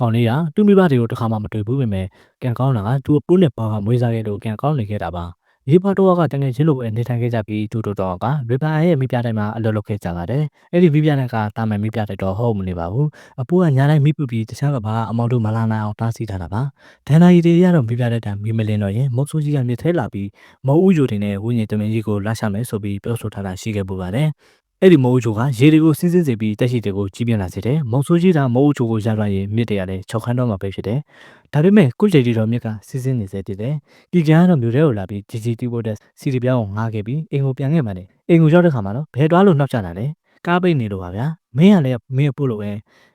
ကောင်လေးကသူ့မိဘတွေကိုတစ်ခါမှမတွေ့ဘူးပဲမဲ့ကံကောင်းတာကသူ့ပိုးနဲ့ပါကမွေးစားခဲ့လို့ကံကောင်းနေခဲ့တာပါရေပါတော့ကတကယ်ချင်းလိုပဲနေထိုင်ခဲ့ကြပြီးတူတူတော့ကရေပါရဲ့မိပြတိုင်းမှာအလုပ်လုပ်ခဲ့ကြပါတယ်အဲ့ဒီမိပြတိုင်းကတာမန်မိပြတိုင်းတော့ဟုတ်မနေပါဘူးအပိုးကညာတိုင်းမိပူပြီးတခြားကဘာအမောင်တို့မလာနိုင်အောင်တားဆီးထားတာပါဒန်နာရီတွေရတော့မိပြတဲ့တံမိမလင်းတော့ရင်မုတ်ဆိုးကြီးကမြစ်ထဲလာပြီးမုံဥယိုတင်နဲ့ဝိညာဉ်တမင်ကြီးကိုလာရှာမယ်ဆိုပြီးပြောဆိုထားတာရှိခဲ့ပူပါတယ် အဲ့ဒီမုံဥချိုကရေတွေကိုစင်းစင်းစေပြီးတက်ရှိတွေကိုကြီးပြင်းလာစေတယ်။မုံဆိုးကြီးကမုံဥချိုကိုရလွှမ်းရင်မြစ်တွေကလည်း၆ခန်းတော့မှာပဲဖြစ်တယ်။ဒါပေမဲ့ကုကြေတီတော်မြစ်ကစီးစင်းနေစေတည်တယ်။ဒီကျန်ကတော့မြို့ထဲကိုလာပြီးဂျီဂျီတီဘိုတက်စီရီပြောင်းကိုငားခဲ့ပြီးအိမ်ကိုပြန်ခဲ့မှတယ်။အိမ်ကိုရောက်တဲ့ခါမှာတော့ဘယ်တွားလို့နှောက်ချလာလဲ။ကားပိတ်နေလို့ပါဗျာ။မင်းကလည်းမင်းပို့လို့ပဲ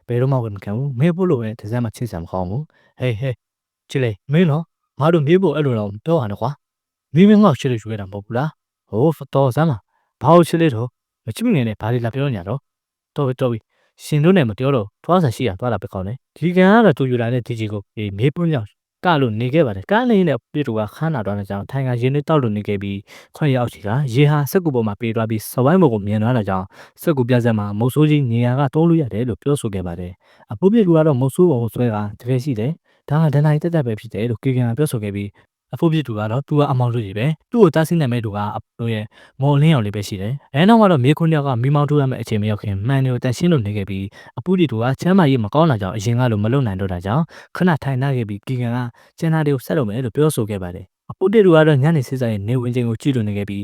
ဘယ်တော့မှဝင်မခံဘူး။မင်းပို့လို့ပဲတစ်စက်မှချစ်စံမကောင်းဘူး။ဟေးဟေးချစ်လေမင်းတော့ငါတို့မြေးဖို့အဲ့လိုတော့ပြောရနဲ့ကွာ။မင်းမင်းငေါ့ချစ်လို့ယူခဲ့တာမဟုတ်ဘူးလား။ဟိုးတော်စမ်းပါ။ဘာလို့ချစ်လဲတော့ မချစ်မငယ်နဲ့ဘာတွေလာပြောညာတော့တော်ပြီတော်ပြီရှင်တို့နဲ့မပြောတော့ထွားဆန်ရှိရသွားတာပဲကောင်းတယ်ဒီကန်ကတော့တူယူလာတဲ့ဒီဂျီကိုအေးမေးပွန်းကြောင်ကလို့နေခဲ့ပါတယ်ကန်းလေးနဲ့ပြည်သူကခန်းနာသွားတဲ့ကြောင်ထိုင်ကရင်းနဲ့တောက်လို့နေခဲ့ပြီးခွင့်ရောက်ချီကရေဟာစက်ကူပေါ်မှာပြေးသွားပြီးစဝိုင်းဘုံကိုမြင်သွားတဲ့ကြောင်စက်ကူပြဆက်မှာမုတ်ဆိုးကြီးနေရာကတိုးလို့ရတယ်လို့ပြောဆိုခဲ့ပါတယ်အပူပြစ်ကတော့မုတ်ဆိုးပေါ်ကိုဆွဲတာတကယ်ရှိတယ်ဒါကဒန်နိုင်တက်တက်ပဲဖြစ်တယ်လို့ကေကန်ကပြောဆိုခဲ့ပြီး အဖို့ပြစ်သူကတော့သူကအမောင်လူကြီးပဲသူ့ကိုတားဆင်းနိုင်မဲ့သူကအတို့ရဲ့မော်လင်းအောင်လေးပဲရှိတယ်အဲနောက်မှာတော့မြေခွန်းတယောက်ကမိမောင်းထိုးရမယ့်အခြေမရောက်ခင်မှန်တွေကိုတန်ရှင်းလို့နေခဲ့ပြီးအပူပြစ်သူကချမ်းမာရေးမကောင်းတာကြောင့်အရင်ကလိုမလုံနိုင်တော့တာကြောင့်ခဏထိုင်နေခဲ့ပြီးကီကန်ကကျန်တာတွေကိုဆက်လုပ်မယ်လို့ပြောဆိုခဲ့ပါတယ်အပူပြစ်သူကတော့ညနေစေးစာရဲ့နေဝင်ချိန်ကိုကြည့်လို့နေခဲ့ပြီး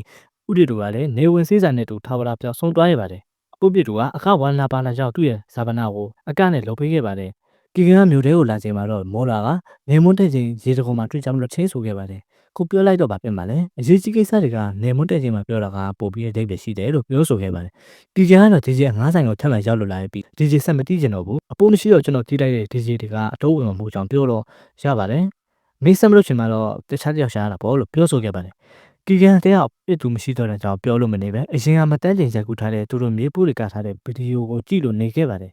ဥဒိတူကလည်းနေဝင်စေးစာနဲ့တူထားပါလားပြောင်းဆုံးသွားရပါတယ်အပူပြစ်သူကအခဝါနာပါလာကြောင့်သူ့ရဲ့ဇာပနာကိုအကနဲ့လှုပ်ပေးခဲ့ပါတယ် ကီကန်ကမြို့ထဲကိုလာချိန်မှာတော့မောလာကနေမွန်းတဲ့ချိန်ရေတကုံမှာတွေ့ကြလို့ချင်းဆိုခဲ့ပါတယ်ကိုပြောလိုက်တော့ဗာပြင်ပါလဲအရေးကြီးကိစ္စတွေကနေမွန်းတဲ့ချိန်မှာပြောတာကပို့ပြီးအဓိပ္ပာယ်ရှိတယ်လို့ပြောဆိုခဲ့ပါတယ်ဒီကျန်ကတော့ဒီကျန်ငါးဆိုင်ကိုထပ်မံရောက်လို့လာပြီးဒီကျဆက်မတီးကျင်တော့ဘူးအပိုးမရှိတော့ကျွန်တော်တီးလိုက်တဲ့ဒီကျတွေကအတိုးဝင်မှာမဟုတ်ကြောင်းပြောတော့ရပါတယ်မေးစမ်းမလို့ချိန်မှာတော့တခြားတယောက်ရှားရတာပေါ့လို့ပြောဆိုခဲ့ပါတယ်ကီကန်တယောက်ပြစ်သူမရှိတော့တဲ့ကြောင်းပြောလို့မနေပဲအရင်ကမတန်းကျင်ချက်ကူထားတဲ့သူတို့မြေပူးတွေကထားတဲ့ဗီဒီယိုကိုကြည့်လို့နေခဲ့ပါတယ်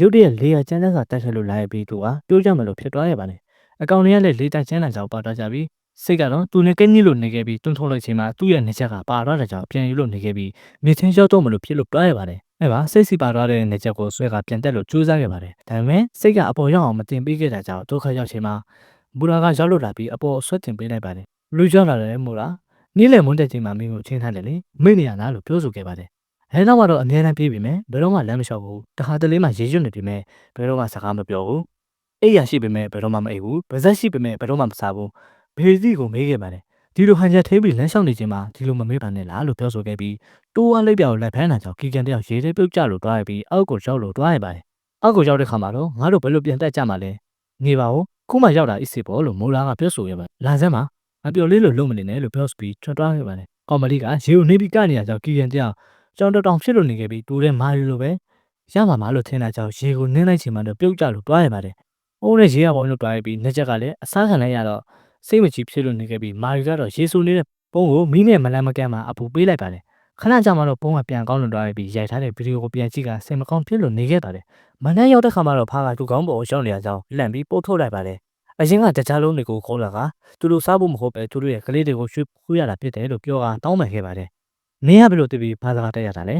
ရုပ်တရက်လေယာကျန်းတဲ့စာတက်ထက်လို့လာရပြီးသူကပြောကြမလို့ဖြစ်သွားရပါတယ်အကောင်တွေကလည်းလေတိုက်ကျန်းတဲ့ကြောင်ပါတော့ကြပြီးစိတ်ကတော့သူနဲ့ကင်းကြီးလို့နေခဲ့ပြီးတွန်းထုတ်လိုက်ချိန်မှာသူ့ရဲ့နေချက်ကပါသွားတဲ့ကြောင်ပြန်ယူလို့နေခဲ့ပြီးမြေချင်းရောက်တော့မလို့ဖြစ်လို့တွားရပါတယ်အဲ့ပါစိတ်စီပါသွားတဲ့နေချက်ကိုဆွဲကပြန်တက်လို့ကြိုးစားခဲ့ပါတယ်ဒါပေမဲ့စိတ်ကအပေါ်ရောက်အောင်မတင်ပေးခဲ့တာကြောင့်ဒုက္ခရောက်ချိန်မှာမူရာကရောက်လို့လာပြီးအပေါ်ဆွဲတင်ပေးလိုက်ပါတယ်လူရောက်လာတယ်မူရာနေ့လယ်မွန်းတဲ့ချိန်မှာမင်းကိုချင်းထားတယ်လေမိနေရလားလို့ပြောဆိုခဲ့ပါတယ် အဲနောက်မှာတော့အမြဲတမ်းပြေးပြီမယ်ဘယ်တော့မှလမ်းမလျှောက်ဘူးတခါတလေမှရေရွတ်နေပြီမယ်ဘယ်တော့မှစကားမပြောဘူးအိပ်ရရှိပေမဲ့ဘယ်တော့မှမအိပ်ဘူးပါဇက်ရှိပေမဲ့ဘယ်တော့မှမစားဘူးဘေစီကိုမေးခဲ့ပါတယ်ဒီလိုဟန်ချက်ထိပြီးလမ်းလျှောက်နေခြင်းမှာဒီလိုမမေးပါနဲ့လားလို့ပြောဆိုခဲ့ပြီးတိုးဝါလိပ်ပြောင်လက်ဖမ်းတာကြောင့်ကီကန်တယောက်ရေထဲပြုတ်ကျလို့တွားရပြီးအောက်ကိုရောက်လို့တွားရပါတယ်အောက်ကိုရောက်တဲ့ခါမှာတော့ငါတို့ဘယ်လိုပြန်တက်ကြမှာလဲနေပါဦးခုမှရောက်တာအစ်စ်ပေါ်လို့မိုးလာကပြောဆိုခဲ့ပါတယ်လမ်းစမ်းမှာမပြောလေးလို့လုံမနေနဲ့လို့ပြောစပြီးထွက်တွားခဲ့ပါတယ်ကော်မလီကရေကိုနှိပ်ပြီးကနေရကြောင့်ကီကန်တယောက် ကြောင်တောင်တောင်ဖြစ်လို့နေခဲ့ပြီးတူတဲ့မာရီလိုပဲရမှာမလို့ထင်တာကြောင့်ရေကိုနင်းလိုက်ချိန်မှာတော့ပြုတ်ကျလို့တွားရပါတယ်။အိုးနဲ့ရေကပေါ်လို့တွားရပြီးနှစ်ချက်ကလည်းအစားခံလိုက်ရတော့စိတ်မကြည်ဖြစ်လို့နေခဲ့ပြီးမာရီကတော့ရေဆူနေတဲ့ပုံကိုမိနဲ့မလန်းမကန့်မှအပူပေးလိုက်ပါတယ်ခဏကြာမှတော့ပုံကပြန်ကောင်းလွန်သွားပြီးရိုက်ထားတဲ့ဗီဒီယိုကိုပြန်ကြည့်ကစိတ်မကောင်းဖြစ်လို့နေခဲ့ပါတယ်မနက်ရောက်တဲ့ခါမှာတော့ဖားကသူ့ကောင်းပေါ်ရောက်နေရကြောင်းလန့်ပြီးပို့ထုတ်လိုက်ပါတယ်အရင်ကတခြားလုံးတွေကိုခေါ်လာကသူတို့စားဖို့မဟုတ်ပဲသူတို့ရဲ့ကလေးတွေကိုရွှေ့ခွေးရတာဖြစ်တယ်လို့ပြောကတောင်းပန်ခဲ့ပါတယ် မင်းကဘယ်လိုတည်ပြီးဘာစကားတက်ရတာလဲ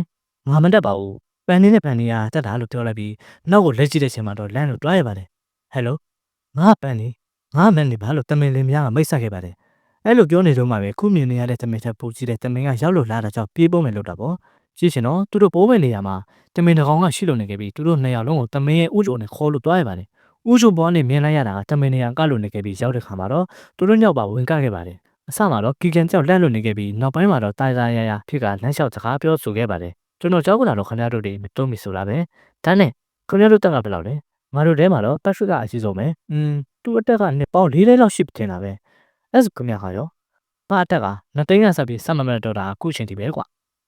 ငါမတက်ပါဘူးပန်နေနဲ့ပန်နေကတက်တာလို့ပြောလိုက်ပြီးနောက်ကိုလက်ကြည့်တဲ့ချိန်မှာတော့လန့်လို့တွားရပါတယ်ဟယ်လိုငါပန်နေငါမန်နေဘာလို့တမင်လင်းများကမိတ်ဆက်ခဲ့ပါတယ်အဲ့လိုပြောနေတော့မှပဲခုမြင်နေရတဲ့တမင်ထက်ပိုကြီးတဲ့တမင်ကရောက်လို့လာတာကြောင့်ပြေးပုံးမယ်လို့တာပေါ့ကြည့်ရှင်တော့သူတို့ပိုးမဲ့နေရမှာတမင်တကောင်ကရှိလို့နေခဲ့ပြီးသူတို့နှစ်ယောက်လုံးကိုတမင်ရဲ့ဥကြုံနဲ့ခေါ်လို့တွားရပါတယ်ဥကြုံပေါ်ကနေမြင်လိုက်ရတာကတမင်နေရကလို့နေခဲ့ပြီးရောက်တဲ့ခါမှာတော့သူတို့ညောက်ပါဝင်ကခဲ့ပါတယ် အစမှာတော့ကီကန်ကြောက်လက်လွတ်နေခဲ့ပြီးနောက်ပိုင်းမှာတော့တာတာရရဖြစ်ကလမ်းလျှောက်စကားပြောဆိုခဲ့ပါတယ်ကျွန်တော်ကြောက်ကလာတော့ခင်ဗျားတို့တွေမတုံးမိဆိုတာပဲဒါနဲ့ခင်ဗျားတို့တက်ကဘယ်လောက်လဲငါတို့ထဲမှာတော့ပတ်ဖက်ကအရှိဆုံးပဲอืมသူ့အတက်ကနှစ်ပေါင်း၄လေးလောက်ရှိတင်တာပဲအဲ့ဆိုခင်ဗျားဟာရောဘာအတက်ကနှစ်သိန်းကဆက်ပြီးဆက်မမတ်တော့တာအခုချိန်ဒီပဲကွာ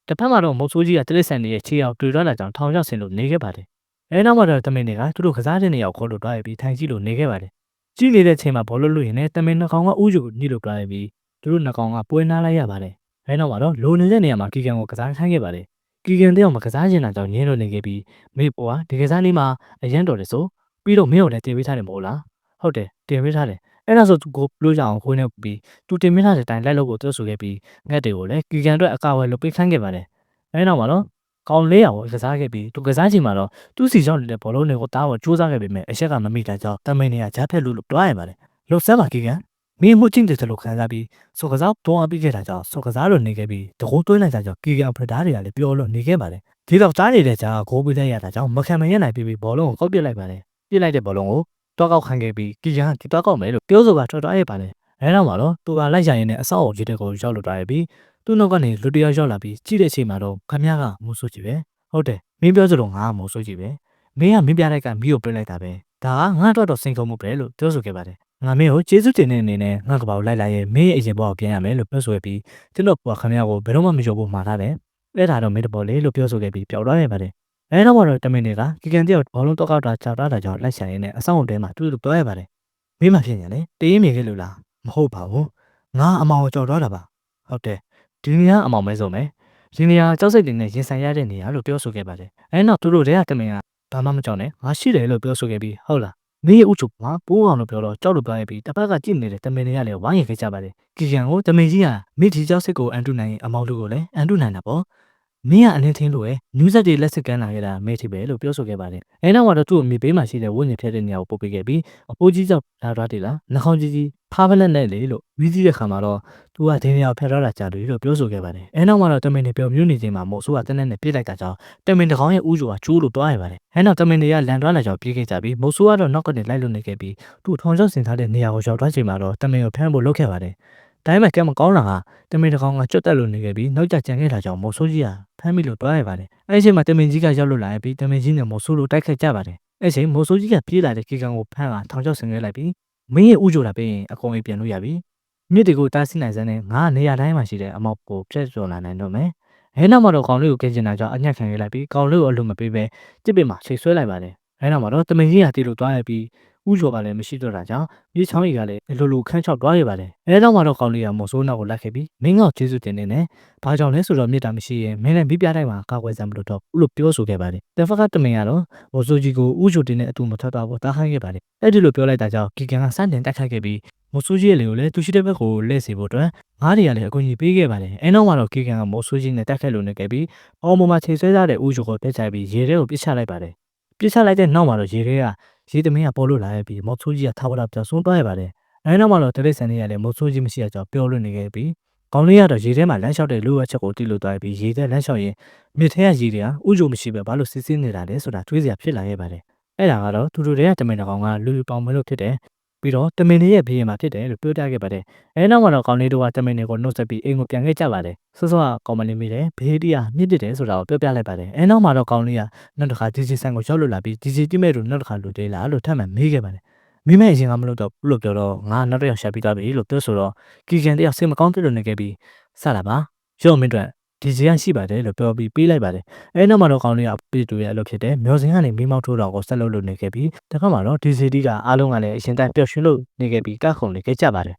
တစ်ဖက်မှာတော့မုတ်ဆိုးကြီးကတလစ်ဆန်နေရဲ့ခြေရောက်တွေ့တော့လာကြောင်ထောင်ရောက်ဆင်လို့နေခဲ့ပါတယ်အဲနောက်မှာတော့တမင်တွေကသူတို့ကစားတဲ့နေရာကိုခေါ်လို့တွားရပြီးထိုင်ကြည့်လို့နေခဲ့ပါတယ်ကြည့်နေတဲ့ချိန်မှာဘောလုံးလွတ်ရင်လည်းတမင်နှကောင်ကဥယူကိုညှိလို့တွားရပြီး သူတို့နှကောင်ကပွဲနားလိုက်ရပါတယ်အဲနောက်မှာတော့လိုနေတဲ့နေရာမှာကီကန်ကိုကစားခိုင်းခဲ့ပါတယ်ကီကန်တယောက်မကစားချင်တာကြောင့်ညင်းလို့နေခဲ့ပြီးမေပေါ်ကဒီကစားလေးမှာအရန်တော်တယ်ဆိုပြီးတော့မင်းကိုလည်းတင်ပေးထားတယ်မဟုတ်လားဟုတ်တယ်တင်ပေးထားတယ်အဲ့ဒါဆိုသူကိုလို့ရအောင်ခွေးနေပြီးသူတင်ပေးထားတဲ့အတိုင်းလိုက်လို့ကိုတွတ်ဆိုခဲ့ပြီးငှက်တွေကိုလည်းကီကန်အတွက်အကာအကွယ်လုပ်ပေးခိုင်းခဲ့ပါတယ်အဲ့နောက်မှာတော့ကောင်လေးရကိုကစားခဲ့ပြီးသူကစားချိန်မှာတော့သူ့စီရောက်နေတဲ့ဘောလုံးတွေကိုတားဖို့ကြိုးစားခဲ့ပေမဲ့အချက်ကမမိတာကြောင့်တမင်နေရဂျားဖက်လို့လို့တွားရပါတယ်လှုပ်ဆက်ပါကိကန် မင်းမှုချင်းတဲ့လို့ခံစားပြီးစောကစားတွန်းအားပေးခဲ့တာကြောင့်စောကစားလို့နေခဲ့ပြီးတကိုးသွင်းလိုက်တာကြောင့်ကီကန်ဖရဒါတွေကလည်းပျော်လို့နေခဲ့ပါတယ်ဒီတော့တားနေတဲ့ကြားဂိုးပေးလိုက်ရတာကြောင့်မခံမရနိုင်ပြီးဘောလုံးကိုကောက်ပစ်လိုက်ပါတယ်ပစ်လိုက်တဲ့ဘောလုံးကိုတွားကောက်ခံခဲ့ပြီးကီကန်ကဒီတွားကောက်မယ်လို့ပြောဆိုကထွက်သွားရပါတယ်အဲနောက်မှာတော့သူကလိုက်ရရင်လည်းအဆောက်အုံကြီးတဲ့ကိုရောက်လို့တွားရပြီးသူ့နောက်ကနေလူတယောက်ရောက်လာပြီးကြည့်တဲ့အချိန်မှာတော့ခမည်းကမူဆိုးကြည့်ပဲဟုတ်တယ်မင်းပြောစလို့ငါကမူဆိုးကြည့်ပဲမင်းကမင်းပြလိုက်ကမီးကိုပြလိုက်တာပဲဒါကငါတော့တော့စိန်ခုံမှုပဲလို့ပြောဆိုခဲ့ပါတယ် ငါမင်းကိုကျေးဇူးတင်တဲ့အနေနဲ့ငါကဘာကိုလိုက်လာရင်မင်းရဲ့အရင်ဘဝကိုပြန်ရမယ်လို့ပြောဆိုခဲ့ပြီးကျွန်တော်ကခမည်းကိုဘယ်တော့မှမယုံဘူးမှားထားတယ်အဲ့ဒါတော့မင်းတပေါ်လေလို့ပြောဆိုခဲ့ပြီးပျောက်သွားခဲ့ပါတယ်အဲတော့မှတော့တမင်တွေကကီကန်တယောက်ဘောလုံးတော့ကောက်တာချာတာတာကြောင့်လိုက်ဆိုင်ရင်းနဲ့အဆောင်အတဲမှာတူတူပြောရပါတယ်မင်းမဖြစ်ညာလေတရင်မြေခဲ့လို့လားမဟုတ်ပါဘူးငါအမောင်ကိုကြော်သွားတာပါဟုတ်တယ်ဒီနေရာအမောင်မဲဆုံးမယ်ဒီနေရာကြောက်စိတ်တွေနဲ့ရင်ဆိုင်ရတဲ့နေရာလို့ပြောဆိုခဲ့ပါတယ်အဲနောက်သူတို့တွေကတမင်ကဘာမှမကြောက်နဲ့ငါရှိတယ်လို့ပြောဆိုခဲ့ပြီးဟုတ်လား မင်းရဲ့ဥချုပ်မှာပိုးအောင်လို့ပြောတော့ကြောက်လို့ပြောရပြီးတစ်ဖက်ကကြည့်နေတဲ့တမင်တွေကလည်းဝိုင်းရခဲ့ကြပါတယ်ကီကန်ကိုတမင်ကြီးကမိဒီကြောက်စိတ်ကိုအန်တုနိုင်ရင်အမောင်တို့ကိုလည်းအန်တုနိုင်တာပေါ့ မင်းကအလင်းထင်းလို့ရယ်နူးဆက်တွေလက်စစ်ကမ်းလာခဲ့တာမဲထိပဲလို့ပြောဆိုခဲ့ပါတယ်အဲနောက်မှာတော့သူ့အမိဘေးမှာရှိတဲ့ဝိညာဉ်ဖြတ်တဲ့နေရာကိုပို့ပေးခဲ့ပြီးအဖိုးကြီးကြောင့်လာသွားတယ်လားနှာခေါင်းကြီးကြီးဖားပလက်နဲ့လေလို့ဝီးကြည့်တဲ့ခါမှာတော့သူကဒင်းနေရာကိုဖျက်ထားတာကြာတယ်လို့ပြောဆိုခဲ့ပါတယ်အဲနောက်မှာတော့တမင်တွေပြောမျိုးနေချိန်မှာမို့ဆိုးကတနက်နဲ့ပြစ်လိုက်တာကြောင့်တမင်တကောင်ရဲ့ဥကြိုကကျိုးလို့တွားရပါတယ်အဲနောက်တမင်တွေကလန်တွားလာကြောင့်ပြေးခဲ့ကြပြီးမို့ဆိုးကတော့နောက်ကနေလိုက်လို့နေခဲ့ပြီးသူ့ထောင်ချောက်ဆင်ထားတဲ့နေရာကိုရောက်သွားချိန်မှာတော့တမင်ကိုဖမ်းဖို့လုပ်ခဲ့ပါတယ် ဒါပေမဲ့ကဲမကောင်းတာကတမင်တကောင်ကကျွတ်တက်လို့နေခဲ့ပြီးနောက်ကျကြံခဲ့တာကြောင့်မို့ဆိုးကြီးကဖမ်းမိလို့တွားရပါတယ်အဲဒီအချိန်မှာတမင်ကြီးကရောက်လို့လာပြီးတမင်ကြီးနဲ့မို့ဆိုးလို့တိုက်ခတ်ကြပါတယ်အဲချိန်မို့ဆိုးကြီးကပြေးလာတဲ့ကီကန်ကိုဖမ်းကထောင်ချောက်ဆင်ခဲ့လိုက်ပြီးမင်းရဲ့ဥကြိုတာပြီးရင်အကုန်အိမ်ပြန်လို့ရပြီမြစ်တွေကိုတားဆီးနိုင်စမ်းနဲ့ငါကနေရာတိုင်းမှာရှိတဲ့အမောက်ကိုဖျက်ကျော်လာနိုင်တော့မယ်အဲနောက်မှာတော့ကောင်လေးကိုကဲကျင်တာကြောင့်အညက်ခံခဲ့လိုက်ပြီးကောင်လေးကိုအလိုမပေးပဲတစ်ပင်မှာချိတ်ဆွဲလိုက်ပါတယ်အဲနောက်မှာတော့တမင်ကြီးကတီလို့တွားရပြီး ဥကျော်ကလည်းမရှိတော့တာကြောင့်မြေချောင်းကြီးကလည်းအလိုလိုခန်းချောက်တွားရပါတယ်အဲနောက်မှာတော့ကောင်လေးကမော်ဆိုးနောက်ကိုလိုက်ခဲ့ပြီးမင်းကောက်ကျေးဇူးတင်နေနဲ့ဘာကြောင့်လဲဆိုတော့မြေတာမရှိရင်မင်းလည်းမိပြတိုင်းမှာကာကွယ်စမ်းမလို့တော့ဘူးလို့ပြောဆိုခဲ့ပါတယ်တဖက်ကတမင်ကတော့မော်ဆိုးကြီးကိုဥချိုတင်တဲ့အတူမထွက်တော့ဘူးတားခိုင်းခဲ့ပါတယ်အဲ့ဒီလိုပြောလိုက်တာကြောင့်ကီကန်ကစတင်တိုက်ခိုက်ခဲ့ပြီးမော်ဆိုးကြီးရဲ့လေကိုလည်းသူရှိတဲ့ဘက်ကိုလှည့်စေဖို့အတွက်ငားတွေကလည်းအကူအညီပေးခဲ့ပါတယ်အဲနောက်မှာတော့ကီကန်ကမော်ဆိုးကြီးနဲ့တိုက်ခိုက်လို့နေခဲ့ပြီးအော်မော်မှာခြေဆွဲထားတဲ့ဥချိုကိုပြစ်ချပြီးရေထဲကိုပစ်ချလိုက်ပါတယ်ပစ်ချလိုက်တဲ့နောက်မှာတော့ရေထဲက ရေသမင်းကပေါ်လို့လာပြီးမော်ဆိုးကြီးကထားဝလာပြောင်းဆုံးသွားရပါတယ်အဲနောက်မှာတော့တရိတ်ဆန်တွေကလည်းမော်ဆိုးကြီးမရှိတဲ့ကြောင့်ပြောလို့နေခဲ့ပြီးကောင်းလေးကတော့ရေထဲမှာလမ်းလျှောက်တဲ့လူဝက်ချက်ကိုတိလို့သွားပြီးရေထဲလမ်းလျှောက်ရင်မြစ်ထဲကရေတွေကဥကြုံမရှိပဲဘာလို့စစ်စစ်နေတာလဲဆိုတာတွေးစရာဖြစ်လာခဲ့ပါတယ်။အဲ့ဒါကတော့သူတို့တွေကတမင်တကောင်ကလူလူပေါင်မလို့ဖြစ်တယ်။ ပြီးတော့တမင်တွေရဲ့ဘေးရင်မှာဖြစ်တယ်လို့ပြောပြခဲ့ပါတယ်။အဲနောက်မှာတော့ကောင်းလေးတို့ကတမင်တွေကိုနှုတ်ဆက်ပြီးအိမ်ကိုပြန်ခဲ့ကြပါတယ်။စောစောကကောင်မလေးမိတယ်ဘေးတီးကမြစ်တက်တယ်ဆိုတာကိုပြောပြလိုက်ပါတယ်။အဲနောက်မှာတော့ကောင်းလေးကနောက်တစ်ခါဒီဂျီဆန်ကိုရောက်လို့လာပြီးဒီဂျီတိမဲ့တို့နောက်တစ်ခါလူသေးလာလို့ထပ်မှန်မေးခဲ့ပါတယ်။မိမဲအရင်ကမလို့တော့ဘူးလို့ပြောတော့ငါနောက်တစ်ယောက်ရှာပြီးသွားပြီလို့ပြောဆိုတော့ကီကန်တယောက်စိတ်မကောင်းဖြစ်လို့နေခဲ့ပြီးစလာပါရော့မင်းတို့ ဒီဇီယန်ရှိပါတယ်လို့ပြောပြီးပေးလိုက်ပါတယ်အဲနောက်မှာတော့ကောင်းလေးကပြည်သူရဲ့အလုပ်ဖြစ်တယ်မျောစင်ကနေမိမောက်ထိုးတော်ကိုဆက်လုပ်လို့နေခဲ့ပြီးတခါမှာတော့ဒီစီတီကအားလုံးကလည်းအရှင်တန်ပျော်ရွှင်လို့နေခဲ့ပြီးကခုံလေးခဲ့ကြပါတယ်